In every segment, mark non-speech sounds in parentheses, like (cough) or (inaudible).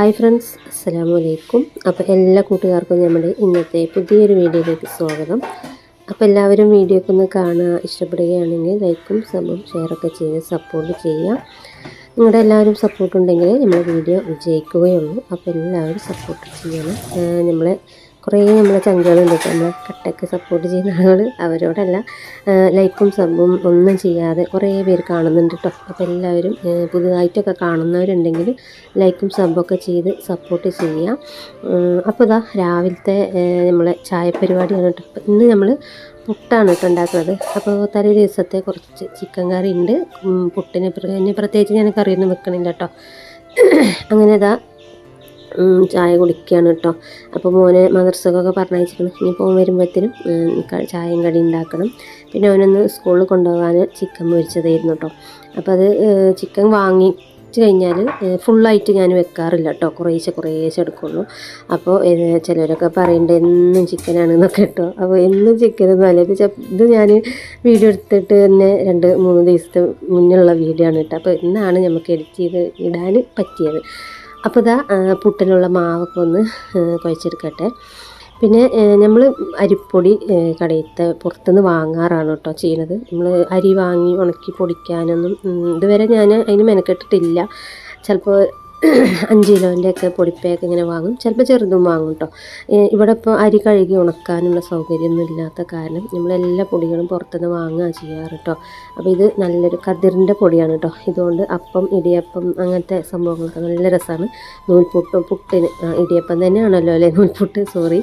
Hi friends അസ്സാം വലൈക്കും അപ്പോൾ എല്ലാ കൂട്ടുകാർക്കും നമ്മുടെ ഇന്നത്തെ പുതിയൊരു വീഡിയോയിലേക്ക് സ്വാഗതം. അപ്പോൾ എല്ലാവരും വീഡിയോ ഒക്കെ ഒന്ന് കാണുക ഇഷ്ടപ്പെടുകയാണെങ്കിൽ ലൈക്കും സമയം ഷെയറൊക്കെ ചെയ്ത് സപ്പോർട്ട് ചെയ്യുക നിങ്ങളുടെ എല്ലാവരും സപ്പോർട്ട് ഉണ്ടെങ്കിൽ നമ്മുടെ വീഡിയോ വിജയിക്കുകയുള്ളൂ. അപ്പോൾ എല്ലാവരും സപ്പോർട്ട് ചെയ്യണം. നമ്മളെ കുറേ നമ്മളെ ചങ്കുകളുണ്ട് കേട്ടോ. നമ്മളെ കട്ടൊക്കെ സപ്പോർട്ട് ചെയ്യുന്ന ആളുകൾ അവരോടല്ല ലൈക്കും സബും ഒന്നും ചെയ്യാതെ കുറേ പേര് കാണുന്നുണ്ട് കേട്ടോ. അപ്പോൾ എല്ലാവരും പുതുതായിട്ടൊക്കെ കാണുന്നവരുണ്ടെങ്കിൽ ലൈക്കും സബൊക്കെ ചെയ്ത് സപ്പോർട്ട് ചെയ്യുക. അപ്പോൾ ഇതാ രാവിലത്തെ നമ്മളെ ചായ പരിപാടിയാണ് കേട്ടോ ഇന്ന് നമ്മൾ പുട്ടാണ് കേട്ടോ ഉണ്ടാക്കുന്നത്. അപ്പോൾ തലേ ദിവസത്തെ കുറച്ച് ചിക്കൻ കറി ഉണ്ട്. പുട്ടിനെ പ്രത്യേകിച്ച് ഞാൻ കറിയൊന്നും വെക്കണില്ല കേട്ടോ. (clears throat) അങ്ങനെ ഇതാ ചായ കുടിക്കുകയാണ് കേട്ടോ. അപ്പോൾ മോനെ മദർസൊക്കെ പറഞ്ഞയച്ചിരിക്കണം ഇനി പോകാൻ വരുമ്പോഴത്തേനും ചായയും കടി ഉണ്ടാക്കണം. പിന്നെ അവനൊന്ന് സ്കൂളിൽ കൊണ്ടുപോകാൻ ചിക്കൻ പൊരിച്ചതായിരുന്നു കേട്ടോ. അപ്പോൾ അത് ചിക്കൻ വാങ്ങി വെച്ച് കഴിഞ്ഞാൽ ഫുള്ളായിട്ട് ഞാൻ വെക്കാറില്ല കേട്ടോ. കുറേശ്ശെ കുറേശ്ശെ എടുക്കുള്ളൂ. അപ്പോൾ ചിലരൊക്കെ പറയേണ്ടത് എന്നും ചിക്കനാണെന്നൊക്കെ കേട്ടോ. അപ്പോൾ എന്നും ചിക്കനൊന്നും അല്ല? ഇത് ഇത് ഞാൻ വീഡിയോ എടുത്തിട്ട് തന്നെ രണ്ട് മൂന്ന് ദിവസത്തെ മുന്നുള്ള വീഡിയോ ആണ് കേട്ടോ. അപ്പോൾ ഇന്നാണ് നമുക്ക് എഡിറ്റ് ചെയ്ത് ഇടാൻ പറ്റിയത്. അപ്പോൾ ഇതാ പുട്ടിലുള്ള മാവൊക്കെ ഒന്ന് കുഴച്ചെടുക്കട്ടെ. പിന്നെ നമ്മൾ അരിപ്പൊടി കടയിലത്തെ പുറത്തുനിന്ന് വാങ്ങാറാണ് കേട്ടോ ചെയ്യുന്നത്. നമ്മൾ അരി വാങ്ങി ഉണക്കി പൊടിക്കാനൊന്നും ഇതുവരെ ഞാൻ അതിന് മെനക്കെട്ടിട്ടില്ല. ചിലപ്പോൾ അഞ്ച് കിലോന്റെ ഒക്കെ പൊടിപ്പയൊക്കെ ഇങ്ങനെ വാങ്ങും. ചിലപ്പോൾ ചെറുതും വാങ്ങും കേട്ടോ ഇവിടെ ഇപ്പോൾ അരി കഴുകി ഉണക്കാനുള്ള സൗകര്യമൊന്നും ഇല്ലാത്ത കാരണം നമ്മളെല്ലാ പൊടികളും പുറത്തുനിന്ന് വാങ്ങുക ചെയ്യാറ് കേട്ടോ അപ്പോൾ ഇത് നല്ലൊരു കതിറിന്റെ പൊടിയാണ് കേട്ടോ ഇതുകൊണ്ട് അപ്പം ഇടിയപ്പം അങ്ങനത്തെ സംഭവങ്ങളൊക്കെ നല്ല രസമാണ് നൂൽപുട്ടും പുട്ടിന് ഇടിയപ്പം തന്നെയാണല്ലോ അല്ലേ? നൂൽപുട്ട് സോറി.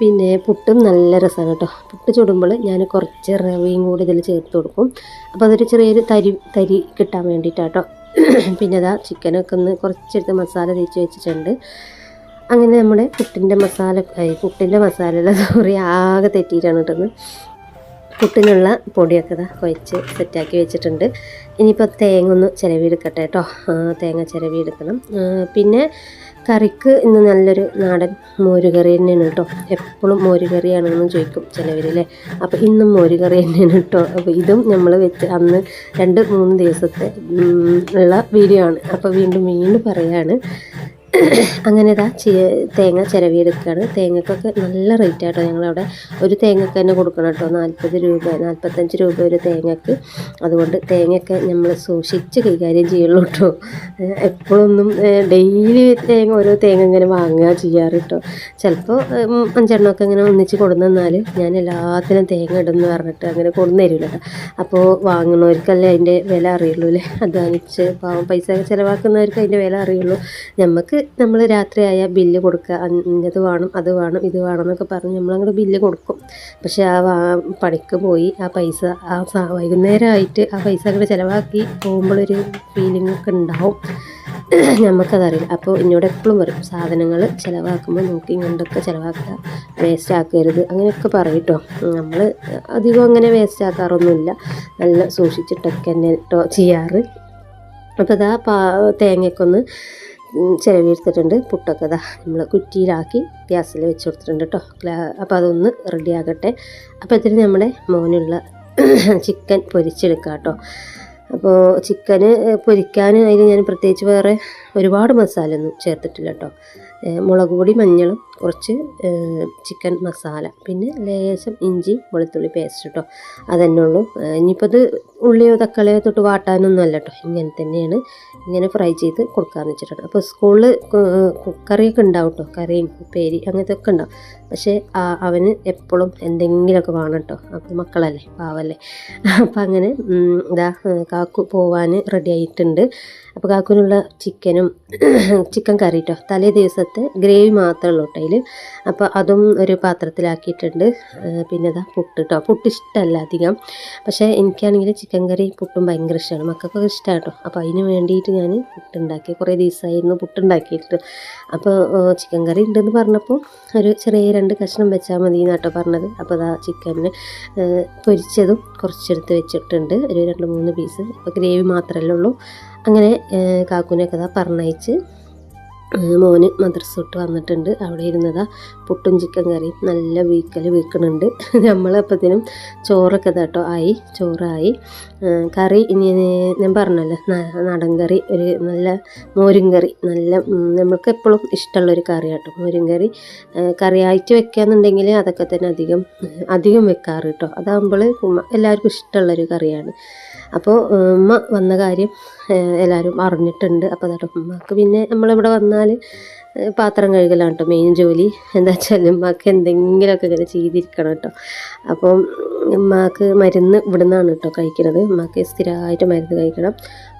പിന്നെ പുട്ടും നല്ല രസമാണ് കേട്ടോ പുട്ട് ചുടുമ്പോൾ ഞാൻ കുറച്ച് റവയും കൂടി ഇതിൽ ചേർത്ത് കൊടുക്കും. അപ്പോൾ അതൊരു ചെറിയൊരു തരി തരി കിട്ടാൻ വേണ്ടിയിട്ടാട്ടോ (clears throat) പിന്നെ അതാ ചിക്കനൊക്കെ ഒന്ന് കുറച്ചെടുത്ത് മസാല തേച്ച് വെച്ചിട്ടുണ്ട്. അങ്ങനെ നമ്മുടെ പുട്ടിന്റെ മസാല പുട്ടിന്റെ മസാല സോറി ആകെ തെറ്റിയിട്ടാണ് കിട്ടുന്നത് പുട്ടിനുള്ള പൊടിയൊക്കെ ഇതാ കുഴച്ച് സെറ്റാക്കി വെച്ചിട്ടുണ്ട്. ഇനിയിപ്പോൾ തേങ്ങ ഒന്ന് ചിരവിയെടുക്കട്ടെ കേട്ടോ. തേങ്ങ ചിരവിയെടുക്കണം. പിന്നെ കറിക്ക് ഇന്ന് നല്ലൊരു നാടൻ മോരുകറി തന്നെയാണ് കേട്ടോ. എപ്പോഴും മോരുകറിയാണെന്ന് ചോദിക്കും ചിലവരില്ലേ അപ്പോൾ ഇന്നും മോരുകറി തന്നെയാണ് കേട്ടോ. അപ്പോൾ ഇതും നമ്മൾ വെച്ച് അന്ന് രണ്ട് മൂന്ന് ദിവസത്തെ ഉള്ള വീഡിയോ ആണ്. അപ്പോൾ വീണ്ടും വീണ്ടും പറയാണ് അങ്ങനെ ഇതാ തേങ്ങ ചിരവിയെടുക്കുകയാണ് തേങ്ങക്കൊക്കെ നല്ല റേറ്റ് ആട്ടോ ഞങ്ങളവിടെ. ഒരു തേങ്ങക്ക് തന്നെ കൊടുക്കണം കേട്ടോ നാൽപ്പത് രൂപ നാൽപ്പത്തഞ്ച് രൂപ ഒരു തേങ്ങക്ക്. അതുകൊണ്ട് തേങ്ങയൊക്കെ നമ്മൾ സൂക്ഷിച്ച് കൈകാര്യം ചെയ്യുള്ളൂ കേട്ടോ എപ്പോഴൊന്നും ഡെയിലി തേങ്ങ ഓരോ തേങ്ങ ഇങ്ങനെ വാങ്ങുക ചെയ്യാറ് കേട്ടോ ചിലപ്പോൾ അഞ്ചെണ്ണമൊക്കെ ഇങ്ങനെ ഒന്നിച്ച് കൊടുന്നാൽ ഞാൻ എല്ലാത്തിനും തേങ്ങ ഇടുന്നു പറഞ്ഞിട്ട് അങ്ങനെ കൊടുന്നു അപ്പോൾ വാങ്ങുന്നവർക്കല്ലേ അതിന്റെ വില അറിയുള്ളൂ അല്ലേ അധ്വാനിച്ച് പാവം പൈസ ചിലവാക്കുന്നവർക്ക് അതിന്റെ വില അറിയുള്ളൂ. നമുക്ക് നമ്മൾ രാത്രിയായാൽ ബില്ല് കൊടുക്കുക. ഇന്നത് വേണം അത് വേണം ഇത് വേണം എന്നൊക്കെ പറഞ്ഞ് നമ്മളങ്ങോട്ട് ബില്ല് കൊടുക്കും. പക്ഷേ ആ പണിക്ക് പോയി ആ പൈസ ആ വൈകുന്നേരമായിട്ട് ആ പൈസ അങ്ങോട്ട് ചിലവാക്കി പോകുമ്പോഴൊരു ഫീലിംഗ് ഒക്കെ ഉണ്ടാവും. (clears throat) നമുക്കതറിയില്ല അപ്പോൾ എന്നോട് എപ്പോഴും വരും സാധനങ്ങൾ ചിലവാക്കുമ്പോൾ നോക്കി കണ്ടൊക്കെ ചിലവാക്കുക. വേസ്റ്റ് ആക്കരുത്. അങ്ങനെയൊക്കെ പറയും നമ്മൾ അധികം അങ്ങനെ വേസ്റ്റ് ആക്കാറൊന്നുമില്ല. നല്ല സൂക്ഷിച്ചിട്ടൊക്കെ തന്നെ ചെയ്യാറ്. അപ്പോൾ ഇതാ പാ തേങ്ങയൊക്കെ ചിലവെടുത്തിട്ടുണ്ട് പുട്ടൊക്കെ ഇതാ നമ്മൾ കുറ്റിയിലാക്കി ഗ്യാസിൽ വെച്ച് കൊടുത്തിട്ടുണ്ട് കേട്ടോ അപ്പോൾ അതൊന്ന് റെഡി ആകട്ടെ. അപ്പോൾ ഇതിന് നമ്മുടെ മോനുള്ള (coughs) ചിക്കൻ പൊരിച്ചെടുക്കാം കേട്ടോ അപ്പോൾ ചിക്കന് പൊരിക്കാൻ അതിന് ഞാൻ പ്രത്യേകിച്ച് വേറെ ഒരുപാട് മസാല ഒന്നും ചേർത്തിട്ടില്ല കേട്ടോ മുളക് പൊടി മഞ്ഞളും കുറച്ച് ചിക്കൻ മസാല പിന്നെ ലേശം ഇഞ്ചി വെളുത്തുള്ളി പേസ്റ്റ് കേട്ടോ അതന്നെ ഉള്ളൂ. ഇനിയിപ്പോൾ ഇത് ഉള്ളിയോ തക്കാളിയോ തൊട്ട് വാട്ടാനൊന്നും അല്ല കേട്ടോ ഇങ്ങനെ തന്നെയാണ് ഇങ്ങനെ ഫ്രൈ ചെയ്ത് കൊടുക്കാമെന്ന് വെച്ചിട്ടുണ്ട്. അപ്പോൾ സ്കൂളിൽ കറിയൊക്കെ ഉണ്ടാവും കേട്ടോ കറിയും ഉപ്പേരി അങ്ങനത്തെ ഒക്കെ ഉണ്ടാവും. പക്ഷേ അവന് എപ്പോഴും എന്തെങ്കിലുമൊക്കെ വേണം കേട്ടോ അപ്പോൾ മക്കളല്ലേ പാവല്ലേ. അപ്പം അങ്ങനെ ഇതാ കാക്കു പോവാൻ റെഡി ആയിട്ടുണ്ട്. അപ്പോൾ കാക്കുവിനുള്ള ചിക്കനും ചിക്കൻ കറി കേട്ടോ തലേ ദിവസത്തെ ഗ്രേവി മാത്രമേ ഉള്ളൂ കേട്ടോ അപ്പോൾ അതും ഒരു പാത്രത്തിലാക്കിയിട്ടുണ്ട്. പിന്നെ ഇതാ പുട്ട് കേട്ടോ പുട്ട് ഇഷ്ടമല്ല അധികം. പക്ഷേ എനിക്കാണെങ്കിൽ ചിക്കൻ കറി പുട്ടും ഭയങ്കര ഇഷ്ടമാണ് മക്കൾക്കൊക്കെ ഇഷ്ടമാണ് കേട്ടോ അപ്പോൾ അതിന് വേണ്ടിയിട്ട് ഞാൻ പുട്ടുണ്ടാക്കി കുറേ ദിവസമായിരുന്നു പുട്ടുണ്ടാക്കിയിട്ട് അപ്പോൾ ചിക്കൻ കറി ഉണ്ടെന്ന് പറഞ്ഞപ്പോൾ ഒരു ചെറിയ രണ്ട് കഷ്ണം വെച്ചാൽ മതി എന്നാട്ടോ പറഞ്ഞത്. അപ്പോൾ അതാ ചിക്കന് പൊരിച്ചതും കുറച്ചെടുത്ത് വെച്ചിട്ടുണ്ട്. ഒരു രണ്ട് മൂന്ന് പീസ്. അപ്പോൾ ഗ്രേവി മാത്രമല്ലേ ഉള്ളൂ. അങ്ങനെ കാക്കുനൊക്കെ ഇതാ പറഞ്ഞയച്ച് മോന് മദ്രസ തൊട്ട് വന്നിട്ടുണ്ട്. അവിടെ ഇരുന്നതാ പുട്ടും ചിക്കൻ കറിയും. നല്ല വീക്കൽ വീക്കണുണ്ട്. (laughs) നമ്മളപ്പത്തിനും ചോറൊക്കെ കേട്ടോ ആയി ചോറായി. കറി ഇനി ഞാൻ പറഞ്ഞല്ലോ നാടൻ കറി ഒരു നല്ല മോരും കറി നല്ല നമ്മൾക്ക് എപ്പോഴും ഇഷ്ടമുള്ളൊരു കറി കേട്ടോ മോരും കറി കറിയായിട്ട് വെക്കാന്നുണ്ടെങ്കിൽ അതൊക്കെ തന്നെ അധികം അധികം വെക്കാറ് കേട്ടോ അതാകുമ്പോൾ എല്ലാവർക്കും ഇഷ്ടമുള്ളൊരു കറിയാണ്. അപ്പോൾ ഉമ്മ വന്ന കാര്യം എല്ലാവരും അറിഞ്ഞിട്ടുണ്ട്. അപ്പോൾ അതാട്ടോ ഉമ്മക്ക്. പിന്നെ നമ്മളിവിടെ വന്നാൽ പാത്രം കഴുകലാണ് കേട്ടോ മെയിൻ ജോലി. എന്താ വെച്ചാൽ ഉമ്മക്ക് എന്തെങ്കിലുമൊക്കെ ഇങ്ങനെ ചെയ്തിരിക്കണം കേട്ടോ അപ്പം ഉമ്മക്ക് മരുന്ന് ഇവിടെ നിന്നാണ് കേട്ടോ കഴിക്കുന്നത് ഉമ്മക്ക് സ്ഥിരമായിട്ട് മരുന്ന് കഴിക്കണം.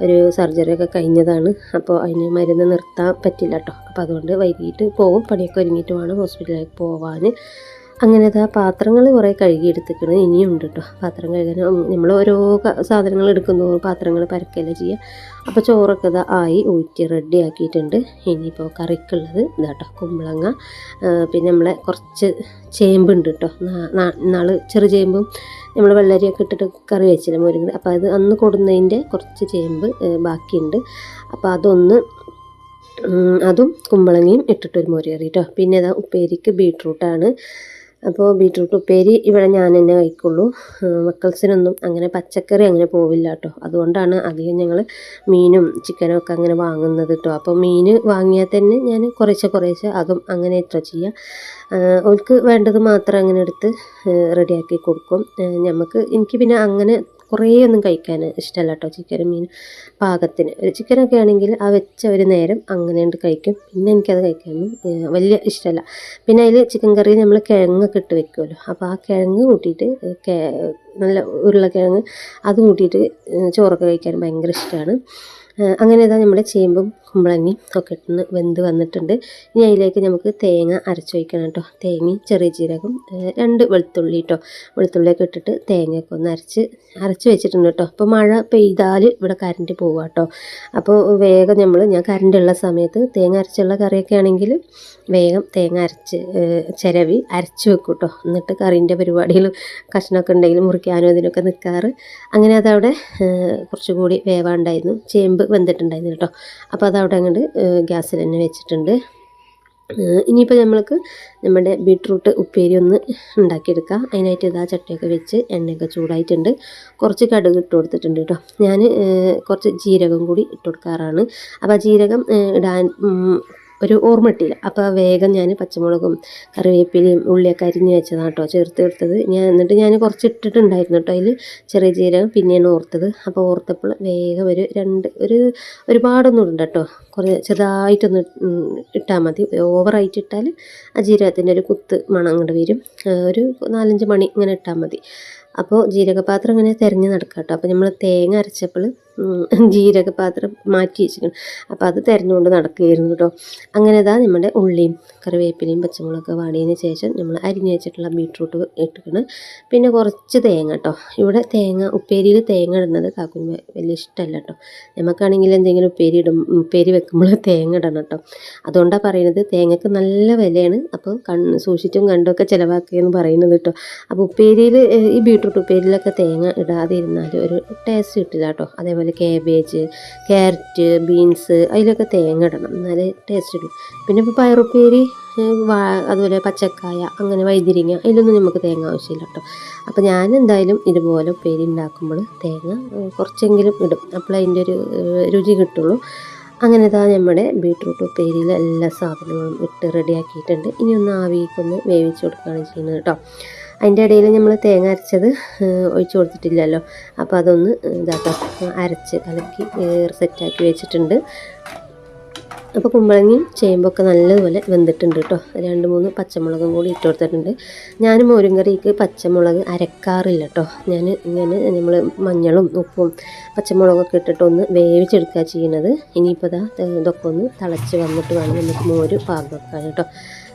ഒരു സർജറി ഒക്കെ കഴിഞ്ഞതാണ്. അപ്പോൾ അതിന് മരുന്ന് നിർത്താൻ പറ്റില്ല കേട്ടോ അപ്പോൾ അതുകൊണ്ട് വൈകിട്ട് പോകും പണിയൊക്കെ ഒരുങ്ങിയിട്ട് വേണം ഹോസ്പിറ്റലിലേക്ക് പോവാൻ അങ്ങനെ ഇതാ പാത്രങ്ങൾ കുറേ കഴുകി എടുത്തിക്കണ് ഇനിയും ഉണ്ട് കേട്ടോ പാത്രം കഴുകാൻ നമ്മൾ ഓരോ സാധനങ്ങൾ എടുക്കുന്നു. പാത്രങ്ങൾ പരക്കല്ല ചെയ്യുക അപ്പോൾ ചോറൊക്കെ ഇതാ ആയി ഊറ്റി റെഡി ആക്കിയിട്ടുണ്ട്. ഇനിയിപ്പോൾ കറിക്കുള്ളത് ഇതാട്ടോ കുമ്പളങ്ങ. ആ, പിന്നെ നമ്മളെ കുറച്ച് ചേമ്പുണ്ട് കേട്ടോ നാൾ ചെറു ചേമ്പും നമ്മൾ വെള്ളരിയൊക്കെ ഇട്ടിട്ട് കറി വെച്ചില്ല മുരിങ്ങ അപ്പോൾ അത് അന്ന് കൊടുന്നതിന്റെ കുറച്ച് ചേമ്പ് ബാക്കിയുണ്ട്. അപ്പോൾ അതൊന്ന് അതും കുമ്പളങ്ങയും ഇട്ടിട്ടൊരു മോര് കറി കേട്ടോ പിന്നെ ഇതാ ഉപ്പേരിക്ക് ബീട്രൂട്ടാണ്. അപ്പോൾ ബീട്രൂട്ട് ഉപ്പേരി ഇവിടെ ഞാൻ തന്നെ കഴിക്കുള്ളൂ മക്കൾസിനൊന്നും അങ്ങനെ പച്ചക്കറി അങ്ങനെ പോവില്ല കേട്ടോ അതുകൊണ്ടാണ് അധികം ഞങ്ങൾ മീനും ചിക്കനും ഒക്കെ അങ്ങനെ വാങ്ങുന്നത് കേട്ടോ അപ്പോൾ മീൻ വാങ്ങിയാൽ തന്നെ ഞാൻ കുറേശ്ശെ കുറേശ്ശെ അതും അങ്ങനെ എത്ര ചെയ്യുക അവർക്ക് വേണ്ടത് മാത്രം അങ്ങനെ എടുത്ത് റെഡിയാക്കി കൊടുക്കും. നമുക്ക് എനിക്ക് പിന്നെ അങ്ങനെ കുറേ ഒന്നും കഴിക്കാൻ ഇഷ്ടമല്ല കേട്ടോ ചിക്കനും മീൻ പാകത്തിന്. ഒരു ചിക്കനൊക്കെ ആണെങ്കിൽ ആ വെച്ച ഒരു നേരം അങ്ങനെ ഉണ്ട് കഴിക്കും. പിന്നെ എനിക്കത് കഴിക്കാനൊന്നും ഏഹ് വലിയ ഇഷ്ടമല്ല. പിന്നെ അതിൽ ചിക്കൻ കറി നമ്മൾ കിഴങ്ങൊക്കെ ഇട്ട് വെക്കുമല്ലോ അപ്പോൾ ആ കിഴങ്ങ് കൂട്ടിയിട്ട് നല്ല ഉരുളക്കിഴങ്ങ് അത് കൂട്ടിയിട്ട് ചോറൊക്കെ കഴിക്കാൻ ഭയങ്കര ഇഷ്ടമാണ് അങ്ങനെ ഇതാ നമ്മുടെ ചേമ്പും കുമ്പളങ്ങയും ഒക്കെ ഇട്ടുന്ന് വെന്ത് വന്നിട്ടുണ്ട്. ഇനി അതിലേക്ക് നമുക്ക് തേങ്ങ അരച്ച് വയ്ക്കണം കേട്ടോ. തേങ്ങയും ചെറിയ ജീരകം രണ്ട് വെളുത്തുള്ളി കേട്ടോ വെളുത്തുള്ളിയൊക്കെ ഇട്ടിട്ട് തേങ്ങയൊക്കെ ഒന്ന് അരച്ച് അരച്ച് വെച്ചിട്ടുണ്ട് കേട്ടോ. അപ്പോൾ മഴ പെയ്താൽ ഇവിടെ കറണ്ട് പോവുക കേട്ടോ അപ്പോൾ വേഗം നമ്മൾ ഞാൻ കറണ്ട് ഉള്ള സമയത്ത് തേങ്ങ അരച്ചുള്ള കറിയൊക്കെ ആണെങ്കിൽ വേഗം തേങ്ങ അരച്ച് ചിരവി അരച്ച് വെക്കും കേട്ടോ എന്നിട്ട് കറീന്റെ പരിപാടിയിൽ കഷ്ണമൊക്കെ ഉണ്ടെങ്കിൽ മുറിക്കാനും അതിനൊക്കെ നിൽക്കാറ് അങ്ങനെ അതവിടെ കുറച്ചുകൂടി വേവാണ്ടായിരുന്നു. ചേമ്പ് വെന്തിട്ടുണ്ടായിരുന്നു കേട്ടോ. അപ്പോൾ അതവിടെ അങ്ങോട്ട് ഗ്യാസിൽ തന്നെ വെച്ചിട്ടുണ്ട്. ഇനിയിപ്പോൾ നമ്മൾക്ക് നമ്മുടെ ബീട്രൂട്ട് ഉപ്പേരി ഒന്ന് ഉണ്ടാക്കിയെടുക്കാം. അതിനായിട്ട് ഇതാ ചട്ടയൊക്കെ വെച്ച് എണ്ണയൊക്കെ ചൂടായിട്ടുണ്ട്. കുറച്ച് കടുക് ഇട്ട് കൊടുത്തിട്ടുണ്ട് കേട്ടോ. ഞാൻ കുറച്ച് ജീരകം കൂടി ഇട്ട് കൊടുക്കാറാണ്. അപ്പോൾ ജീരകം ഇടാൻ ഒരു ഓർമ്മ ഇട്ടില്ല അപ്പോൾ വേഗം ഞാൻ പച്ചമുളകും കറിവേപ്പിലയും ഉള്ളിയൊക്കെ അരിഞ്ഞ് വെച്ചതാണ് കേട്ടോ ചേർത്ത് എടുത്തത്. ഞാൻ എന്നിട്ട് ഞാൻ കുറച്ച് ഇട്ടിട്ടുണ്ടായിരുന്നു കേട്ടോ അതിൽ ചെറിയ ജീരകം പിന്നെയാണ് ഓർത്തത്. അപ്പോൾ ഓർത്തപ്പോൾ വേഗം ഒരു രണ്ട് ഒരു ഒരുപാടൊന്നും ഇടണ്ട കേട്ടോ കുറേ ചെറുതായിട്ടൊന്ന് ഇട്ടാൽ മതി. ഓവറായിട്ട് ഇട്ടാൽ ആ ജീരകത്തിന്റെ ഒരു കുത്ത് മണം അങ്ങോട്ട് വരും. ഒരു നാലഞ്ച് മണി ഇങ്ങനെ ഇട്ടാൽ മതി. അപ്പോൾ ജീരകപാത്രം ഇങ്ങനെ തിരഞ്ഞ് നടക്കാം കേട്ടോ അപ്പോൾ നമ്മൾ തേങ്ങ അരച്ചപ്പോൾ ജീരകപാത്രം മാറ്റി വെച്ചിരിക്കണം അപ്പോൾ അത് തിരഞ്ഞുകൊണ്ട് നടക്കുകയായിരുന്നു കേട്ടോ. അങ്ങനെ ഇതാ നമ്മുടെ ഉള്ളിയും കറിവേപ്പിലയും പച്ചമുളകൊക്കെ വാടിയതിന് ശേഷം നമ്മൾ അരിഞ്ഞ് വെച്ചിട്ടുള്ള ബീട്രൂട്ട് ഇട്ടിക്കണം പിന്നെ കുറച്ച് തേങ്ങ കേട്ടോ. ഇവിടെ തേങ്ങ ഉപ്പേരിയിൽ തേങ്ങ ഇടുന്നത് കാക്കുന് വലിയ ഇഷ്ടമല്ല കേട്ടോ. നമുക്കാണെങ്കിൽ എന്തെങ്കിലും ഉപ്പേരി ഇടും ഉപ്പേരി വെക്കുമ്പോൾ തേങ്ങ ഇടണം കേട്ടോ. അതുകൊണ്ടാണ് പറയുന്നത് തേങ്ങക്ക് നല്ല വിലയാണ്. അപ്പോൾ കണ്ണ് സൂക്ഷിച്ചും കണ്ടുമൊക്കെ ചിലവാക്കുകയെന്ന് പറയുന്നത് കേട്ടോ. അപ്പോൾ ഉപ്പേരിയിൽ ഈ ബീട്രൂട്ട് ഉപ്പേരിയിലൊക്കെ തേങ്ങ ഇടാതിരുന്നാൽ ഒരു ടേസ്റ്റ് കിട്ടില്ല കേട്ടോ. അതേപോലെ കാബേജ് ക്യാരറ്റ് ബീൻസ് അതിലൊക്കെ തേങ്ങ ഇടണം. എന്നാലേ ടേസ്റ്റ് ഇടും. പിന്നെ ഇപ്പോൾ പയറുപ്പേരി വാ അതുപോലെ പച്ചക്കായ അങ്ങനെ വൈതിരിങ്ങ അതിലൊന്നും നമുക്ക് തേങ്ങ ആവശ്യമില്ല കേട്ടോ. അപ്പോൾ ഞാൻ എന്തായാലും ഇതുപോലെ ഉപ്പേരി ഉണ്ടാക്കുമ്പോൾ തേങ്ങ കുറച്ചെങ്കിലും ഇടും. അപ്പോൾ അതിന്റെ ഒരു രുചി കിട്ടുള്ളൂ. അങ്ങനെ ഇതാ നമ്മുടെ ബീട്രൂട്ട് ഉപ്പേരിയിൽ എല്ലാ സാധനങ്ങളും ഇട്ട് റെഡിയാക്കിയിട്ടുണ്ട് ഇനി ഒന്ന് ആവിക്കൊന്ന് വേവിച്ച് കൊടുക്കുകയാണ് ചെയ്യുന്നത് കേട്ടോ. അതിന്റെ ഇടയിൽ നമ്മൾ തേങ്ങ അരച്ചത് ഒഴിച്ചു കൊടുത്തിട്ടില്ലല്ലോ. അപ്പോൾ അതൊന്ന് ഇതാക്കാം. അരച്ച് കലക്കി സെറ്റാക്കി വെച്ചിട്ടുണ്ട്. അപ്പോൾ കുമ്പളങ്ങയും ചേമ്പൊക്കെ നല്ലതുപോലെ വെന്തിട്ടുണ്ട് കേട്ടോ. രണ്ട് മൂന്ന് പച്ചമുളകും കൂടി ഇട്ട് കൊടുത്തിട്ടുണ്ട്. ഞാൻ മോരും കറിക്ക് പച്ചമുളക് അരക്കാറില്ല കേട്ടോ. ഞാൻ ഇങ്ങനെ നമ്മൾ മഞ്ഞളും ഉപ്പും പച്ചമുളകൊക്കെ ഇട്ടിട്ട് ഒന്ന് വേവിച്ചെടുക്കുക ചെയ്യുന്നത് ഇനിയിപ്പോൾ ഇതാ ഇതൊക്കെ ഒന്ന് തിളച്ച് വന്നിട്ട് വേണം നമുക്ക് മോര് പാകം വെക്കാൻ കേട്ടോ.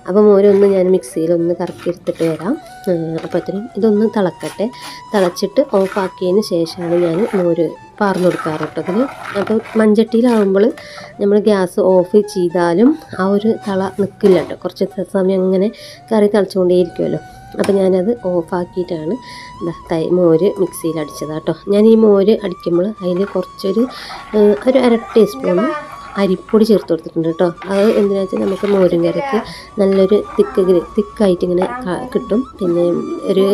അപ്പോൾ മോരൊന്ന് ഞാൻ മിക്സിയിലൊന്ന് കറക്കിയെടുത്തിട്ട് വരാം. അപ്പോഴത്തേനും ഇതൊന്ന് തിളക്കട്ടെ. തിളച്ചിട്ട് ഓഫാക്കിയതിന് ശേഷമാണ് ഞാൻ മോര് പാർന്നു കൊടുക്കാറ് കേട്ടോ അതിന് അപ്പോൾ മൺചട്ടിയിലാവുമ്പോൾ നമ്മൾ ഗ്യാസ് ഓഫ് ചെയ്താലും ആ ഒരു തള നിൽക്കില്ല കേട്ടോ. കുറച്ച് സമയം അങ്ങനെ കറി തിളച്ചുകൊണ്ടേയിരിക്കുമല്ലോ. അപ്പോൾ ഞാനത് ഓഫാക്കിയിട്ടാണ് തൈ മോര് മിക്സിയിൽ അടിച്ചത് കേട്ടോ. ഞാൻ ഈ മോര് അടിക്കുമ്പോൾ അതിൽ കുറച്ചൊരു ഒരു അര ടീസ്പൂൺ അരിപ്പൊടി ചേർത്ത് കൊടുത്തിട്ടുണ്ട് കേട്ടോ. അത് എന്തിനാ വെച്ചാൽ നമുക്ക് മോരും നല്ലൊരു തിക്ക് തിക്കായിട്ട് ഇങ്ങനെ കിട്ടും. പിന്നെ ഒരു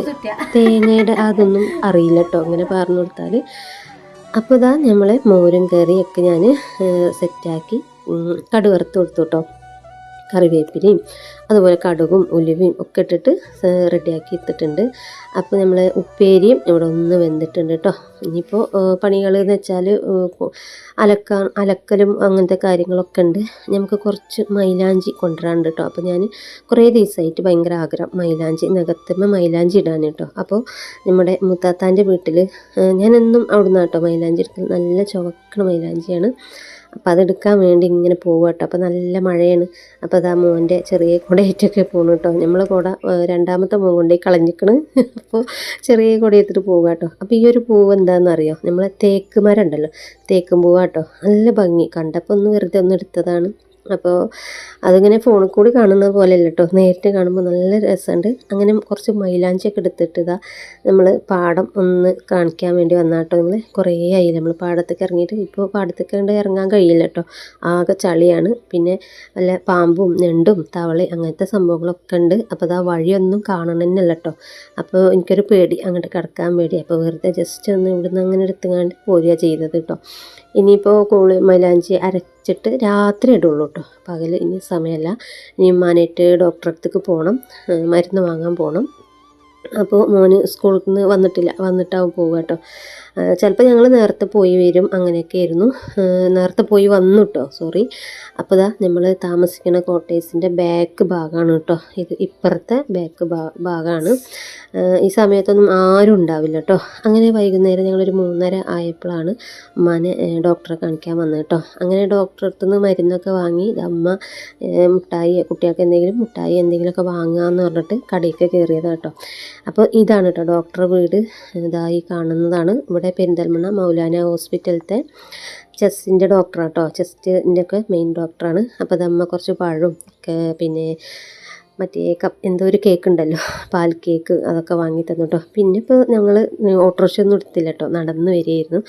തേങ്ങയുടെ അതൊന്നും അറിയില്ല കേട്ടോ അങ്ങനെ പറഞ്ഞു കൊടുത്താൽ അപ്പോൾ ഇതാ നമ്മളെ മോരും കറിയൊക്കെ ഞാൻ സെറ്റാക്കി കടുവറുത്ത് കൊടുത്തു കേട്ടോ. കറിവേപ്പിലയും അതുപോലെ കടുകും ഉലുവയും ഒക്കെ ഇട്ടിട്ട് റെഡിയാക്കി എടുത്തിട്ടുണ്ട്. അപ്പോൾ നമ്മൾ ഉപ്പേരിയും ഇവിടെ ഒന്ന് വെന്തിട്ടുണ്ട് കേട്ടോ ഇനിയിപ്പോൾ പണികൾ എന്ന് വെച്ചാൽ അലക്കാൻ അലക്കലും അങ്ങനത്തെ കാര്യങ്ങളൊക്കെ ഉണ്ട്. നമുക്ക് കുറച്ച് മൈലാഞ്ചി കൊണ്ടുവരാനുണ്ട് കേട്ടോ അപ്പോൾ ഞാൻ കുറേ ദിവസമായിട്ട് ഭയങ്കര ആഗ്രഹം മൈലാഞ്ചി നികത്തുമ്പോൾ മൈലാഞ്ചി ഇടാൻ കേട്ടോ അപ്പോൾ നമ്മുടെ മുത്താത്താന്റെ വീട്ടിൽ ഞാനെന്നും അവിടുന്ന് കേട്ടോ മൈലാഞ്ചി എടുക്കുന്നത് നല്ല ചുവക്കണ മൈലാഞ്ചിയാണ്. അപ്പോൾ അതെടുക്കാൻ വേണ്ടി ഇങ്ങനെ പോകും കേട്ടോ അപ്പോൾ നല്ല മഴയാണ്. അപ്പോൾ അതാ മോന്റെ ചെറിയ കുടയേറ്റൊക്കെ പോകണം കേട്ടോ നമ്മൾ കുട രണ്ടാമത്തെ മോൻ കൊണ്ടേ കളഞ്ഞിക്കണ്. (laughs) അപ്പോൾ ചെറിയ കുടയേറ്റിട്ട് പോകുക കേട്ടോ അപ്പോൾ ഈ ഒരു പൂവ് എന്താണെന്ന് അറിയോ നമ്മളെ തേക്ക് മരം ഉണ്ടല്ലോ. തേക്കും പൂവ് കേട്ടോ നല്ല ഭംഗി. കണ്ടപ്പോൾ ഒന്ന് വെറുതെ ഒന്ന് എടുത്തതാണ്. അപ്പോൾ അതിങ്ങനെ ഫോണിൽ കൂടി കാണുന്നത് പോലെയല്ല കേട്ടോ നേരിട്ട് കാണുമ്പോൾ നല്ല രസമുണ്ട് അങ്ങനെ കുറച്ച് മൈലാഞ്ചിയൊക്കെ എടുത്തിട്ട് ഇതാ നമ്മൾ പാടം ഒന്ന് കാണിക്കാൻ വേണ്ടി വന്നാട്ടോ നിങ്ങൾ കുറേ ആയി. നമ്മൾ പാടത്തേക്ക് ഇറങ്ങിയിട്ട് ഇപ്പോൾ പാടത്തേക്ക് കണ്ട് ഇറങ്ങാൻ കഴിയില്ല കേട്ടോ ആകെ ചളിയാണ്. പിന്നെ നല്ല പാമ്പും ഞണ്ടും തവളയും അങ്ങനത്തെ സംഭവങ്ങളൊക്കെ ഉണ്ട് അപ്പോൾ അതാ വഴിയൊന്നും കാണണമെന്നല്ല കേട്ടോ അപ്പോൾ എനിക്കൊരു പേടി അങ്ങോട്ട് കിടക്കാൻ പേടി അപ്പോൾ വെറുതെ ജസ്റ്റ് ഒന്ന് ഇവിടുന്ന് അങ്ങനെ എടുത്തുകൊണ്ട് പോരുക ചെയ്തത് കേട്ടോ ഇനിയിപ്പോൾ കോളി മൈലാഞ്ചി അരച്ചിട്ട് രാത്രി ഇടുള്ളൂ കേട്ടോ പകൽ ഇനി സമയമല്ല. ഇനി ഉമ്മാനായിട്ട് ഡോക്ടറെ അടുത്തേക്ക് പോകണം മരുന്ന് വാങ്ങാൻ പോകണം അപ്പോൾ മോന് സ്കൂളിൽ നിന്ന് വന്നിട്ടില്ല. വന്നിട്ടാവും പോവുക കേട്ടോ ചിലപ്പോൾ ഞങ്ങൾ നേരത്തെ പോയി വരും അങ്ങനെയൊക്കെ ആയിരുന്നു നേരത്തെ പോയി വന്നു കേട്ടോ സോറി അപ്പോൾ ഇതാ നമ്മൾ താമസിക്കുന്ന കോട്ടേഴ്സിന്റെ ബാക്ക് ഭാഗമാണ് കേട്ടോ. ഇത് ഇപ്പുറത്തെ ബാക്ക് ഭാഗമാണ് ഈ സമയത്തൊന്നും ആരും ഉണ്ടാവില്ല കേട്ടോ. അങ്ങനെ വൈകുന്നേരം ഞങ്ങളൊരു മൂന്നര ആയപ്പോഴാണ് ഉമ്മാനെ ഡോക്ടറെ കാണിക്കാൻ വന്നത് കേട്ടോ. അങ്ങനെ ഡോക്ടറെ അടുത്ത് നിന്ന് മരുന്നൊക്കെ വാങ്ങി അമ്മ മുട്ടായി കുട്ടികൾക്ക് എന്തെങ്കിലും മുട്ടായി എന്തെങ്കിലുമൊക്കെ വാങ്ങാമെന്ന് പറഞ്ഞിട്ട് കടയിലേക്ക് കയറിയതാണ് കേട്ടോ. അപ്പോൾ ഇതാണ് കേട്ടോ ഡോക്ടറെ വീട് ഇതായി കാണുന്നതാണ്. ഇവിടെ പെരിന്തൽമണ്ണ മൗലാന ഹോസ്പിറ്റലത്തെ ചെസ്റ്റിന്റെ ഡോക്ടറാണ് കേട്ടോ ചെസ്റ്റിന്റെ ഒക്കെ മെയിൻ ഡോക്ടറാണ് അപ്പോൾ അതമ്മ കുറച്ച് പഴവും പിന്നെ മറ്റേ കപ്പ് എന്തോ ഒരു കേക്ക് ഉണ്ടല്ലോ പാൽ കേക്ക് അതൊക്കെ വാങ്ങി തന്നു കേട്ടോ പിന്നെ ഇപ്പോൾ ഞങ്ങൾ ഓട്ടോറിക്ഷ ഒന്നും എടുത്തില്ല കേട്ടോ നടന്ന് വരികയായിരുന്നു.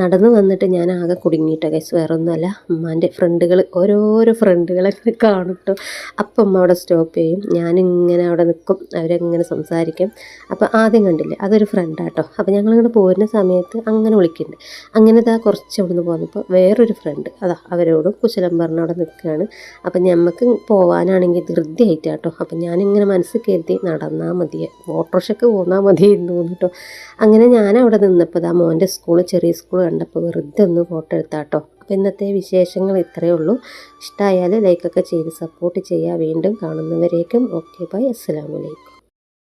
നടന്ന് വന്നിട്ട് ഞാൻ ആകെ കുടുങ്ങിയിട്ടോ ഗൈസ് വേറെ ഒന്നുമല്ല ഉമ്മാന്റെ ഫ്രണ്ടുകൾ ഓരോരോ ഫ്രണ്ടുകളെ കാണും കേട്ടോ അപ്പം അമ്മ അവിടെ സ്റ്റോപ്പ് ചെയ്യും. ഞാനിങ്ങനെ അവിടെ നിൽക്കും അവരെങ്ങനെ സംസാരിക്കും. അപ്പോൾ ആദ്യം കണ്ടില്ലേ അതൊരു ഫ്രണ്ടാട്ടോ അപ്പോൾ ഞങ്ങളിങ്ങനെ പോരുന്ന സമയത്ത് അങ്ങനെ വിളിക്കുന്നുണ്ട് അങ്ങനെ ഇതാ കുറച്ച് അവിടെ നിന്ന് പോന്നപ്പോൾ വേറൊരു ഫ്രണ്ട് അതാ അവരോടും കുശലം പറഞ്ഞ് അവിടെ നിൽക്കുകയാണ് അപ്പം ഞമ്മക്ക് പോകാനാണെങ്കിൽ ധൃതിയായിട്ടാട്ടോ അപ്പം ഞാനിങ്ങനെ മനസ്സിൽ കരുതി നടന്നാൽ മതി. ഓട്ടോറിക്ഷയ്ക്ക് പോന്നാൽ മതി എന്ന് തോന്നിട്ടോ അങ്ങനെ ഞാൻ അവിടെ നിന്നപ്പോൾ ഇതാ മോന്റെ സ്കൂൾ ചെറിയ സ്കൂൾ കണ്ടപ്പോൾ വെറുതെ ഒന്ന് ഫോട്ടോ എടുത്താട്ടോ. അപ്പോൾ ഇന്നത്തെ വിശേഷങ്ങൾ ഇത്രയേ ഉള്ളൂ. ഇഷ്ടമായാൽ ലൈക്കൊക്കെ ചെയ്ത് സപ്പോർട്ട് ചെയ്യുക വീണ്ടും കാണുന്നവരേക്കും ഓക്കെ. ബൈ. അസ്സലാമലൈക്കും